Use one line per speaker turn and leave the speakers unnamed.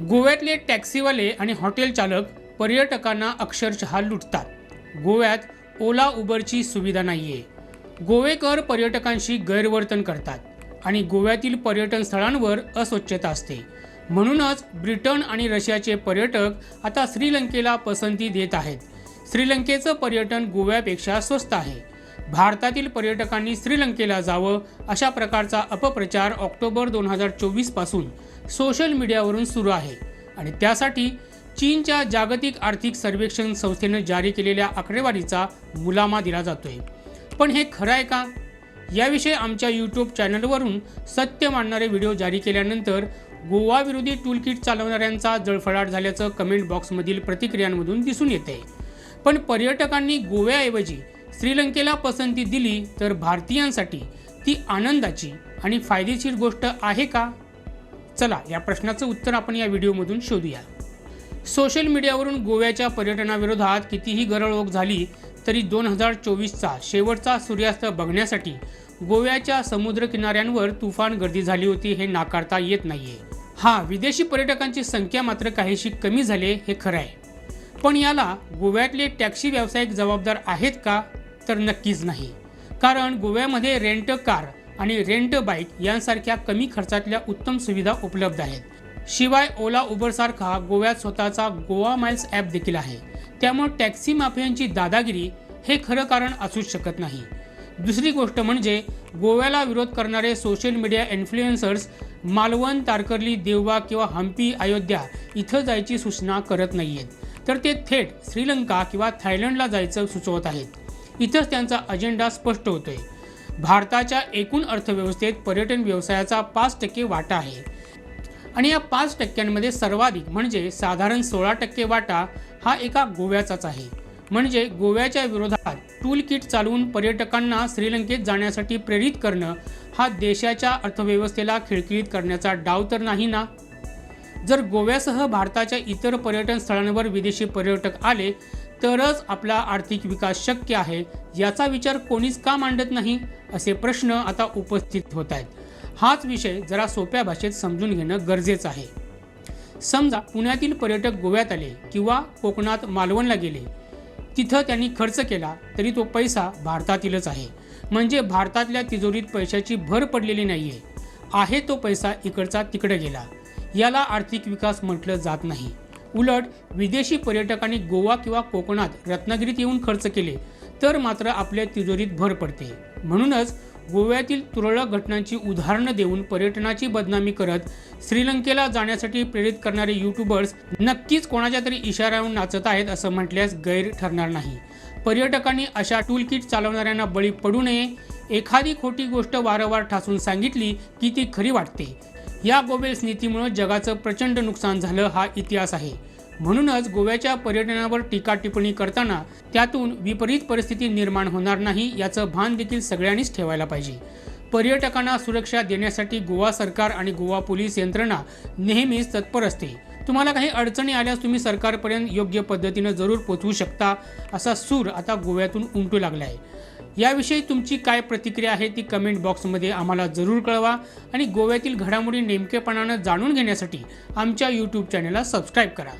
गोव्यातले टॅक्सीवाले आणि हॉटेल चालक पर्यटकांना अक्षरशः लुटतात. गोव्यात ओला उबरची सुविधा नाही आहे गोवेकर पर्यटकांशी गैरवर्तन करतात आणि गोव्यातील पर्यटन स्थळांवर अस्वच्छता असते. म्हणूनच ब्रिटन आणि रशियाचे पर्यटक आता श्रीलंकेला पसंती देत आहेत. श्रीलंकेचं पर्यटन गोव्यापेक्षा स्वस्त आहे. भारतातील पर्यटकांनी श्रीलंकेला जावं अशा प्रकारचा अपप्रचार ऑक्टोबर दोन हजार चोवीसपासून सोशल मीडियावरून सुरू आहे. आणि त्यासाठी चीनच्या जागतिक आर्थिक सर्वेक्षण संस्थेनं जारी केलेल्या आकडेवारीचा मुलामा दिला जातोय. पण हे खरं आहे का? याविषयी आमच्या यूट्यूब चॅनलवरून सत्य मांडणारे व्हिडिओ जारी केल्यानंतर गोवा विरोधी टूल किट चालवणाऱ्यांचा जळफळाट झाल्याचं कमेंट बॉक्समधील प्रतिक्रियांमधून दिसून येते. पण पर्यटकांनी गोव्याऐवजी श्रीलंकेला पसंती दिली तर भारतीयांसाठी ती आनंदाची आणि फायदेशीर गोष्ट आहे का? चला या प्रश्नाचं उत्तर आपण या व्हिडिओमधून शोधूया. सोशल मीडियावरून गोव्याच्या पर्यटनाविरोधात कितीही गरळओक झाली तरी दोन हजार चोवीसचा शेवटचा सूर्यास्त बघण्यासाठी गोव्याच्या समुद्रकिनाऱ्यांवर तुफान गर्दी झाली होती हे नाकारता येत नाहीये. हा विदेशी पर्यटकांची संख्या मात्र काहीशी कमी झाले हे खरं आहे. पण याला गोव्यातले टॅक्सी व्यावसायिक जबाबदार आहेत का? तर नक्कीच नाही. कारण गोव्यामध्ये रेंट कार आणि रेंट बाईक यांसारख्या कमी खर्चातल्या उत्तम सुविधा उपलब्ध आहेत. शिवाय ओला उबरसारखा गोव्यात स्वतःचा गोवा माइल्स ॲप देखील आहे. त्यामुळे टॅक्सी माफियांची दादागिरी हे खरं कारण असूच शकत नाही. दुसरी गोष्ट म्हणजे गोव्याला विरोध करणारे social media influencers Malvan Tarkarli Deuba किंवा हम्पी अयोध्या इथं जायची सूचना करत नाही आहेत तर ते थेट श्रीलंका किंवा थायलंडला जायचं सुचवत आहेत. इथंच त्यांचा अजेंडा स्पष्ट होतोय. भारताच्या एकूण अर्थव्यवस्थेत पर्यटन व्यवसायाचा पाच टक्के वाटा आहे. आणि या पाच टक्क्यांमध्ये सर्वाधिक म्हणजे साधारण सोळा टक्के वाटा हा एका गोव्याचाच आहे. म्हणजे गोव्याच्या विरोधात टूल किट चालवून पर्यटकांना श्रीलंकेत जाण्यासाठी प्रेरित करणं हा देशाच्या अर्थव्यवस्थेला खिळखिळीत करण्याचा डाव तर नाही ना? जर गोव्यासह भारताच्या इतर पर्यटन स्थळांवर विदेशी पर्यटक आले तरच आपला आर्थिक विकास शक्य आहे याचा विचार कोणीच का मांडत नाही असे प्रश्न आता उपस्थित होत आहेत. हाच विषय जरा सोप्या भाषेत समजून घेणं गरजेचं आहे. समजा पुण्यातील पर्यटक गोव्यात आले किंवा कोकणात मालवणला गेले तिथं त्यांनी खर्च केला तरी तो पैसा भारतातीलच आहे. म्हणजे भारतातल्या तिजोरीत पैशाची भर पडलेली नाही आहे तो पैसा इकडचा तिकडे गेला. याला आर्थिक विकास म्हटलं जात नाही. उलट विदेशी पर्यटकांनी गोवा किंवा कोकणात रत्नागिरीत येऊन खर्च केले तर मात्र आपल्या तिजोरीत भर पडते. म्हणूनच गोव्यातील तुरळक घटनांची उदाहरणं देऊन पर्यटनाची बदनामी करत श्रीलंकेला जाण्यासाठी प्रेरित करणारे युट्यूबर्स नक्कीच कोणाच्या तरी इशाऱ्यावर नाचत आहेत असं म्हटल्यास गैर ठरणार नाही. पर्यटकांनी अशा टूल किट चालवणाऱ्यांना बळी पडू नये. एखादी खोटी गोष्ट वारंवार ठासून सांगितली की ती खरी वाटते. या गोवेल्स नीतीमुळे जगाचं प्रचंड नुकसान झालं हा इतिहास आहे. म्हणूनच गोव्याच्या पर्यटनावर टीका टिप्पणी करताना त्यातून विपरीत परिस्थिती निर्माण होणार नाही याचं भान देखील सगळ्यांनीच ठेवायला पाहिजे. पर्यटकांना सुरक्षा देण्यासाठी गोवा सरकार आणि गोवा पोलीस यंत्रणा नेहमीच तत्पर असते. तुम्हाला काही अडचणी आल्यास तुम्ही सरकारपर्यंत योग्य पद्धतीनं जरूर पोचवू शकता असा सूर आता गोव्यातून उमटू लागला आहे याविषयी तुमची काय प्रतिक्रिया आहे ती कमेंट बॉक्समध्ये आम्हाला जरूर कळवा. आणि गोव्यातील घडामोडी नेमकेपणानं जाणून घेण्यासाठी आमच्या यूट्यूब चॅनलला सबस्क्राईब करा.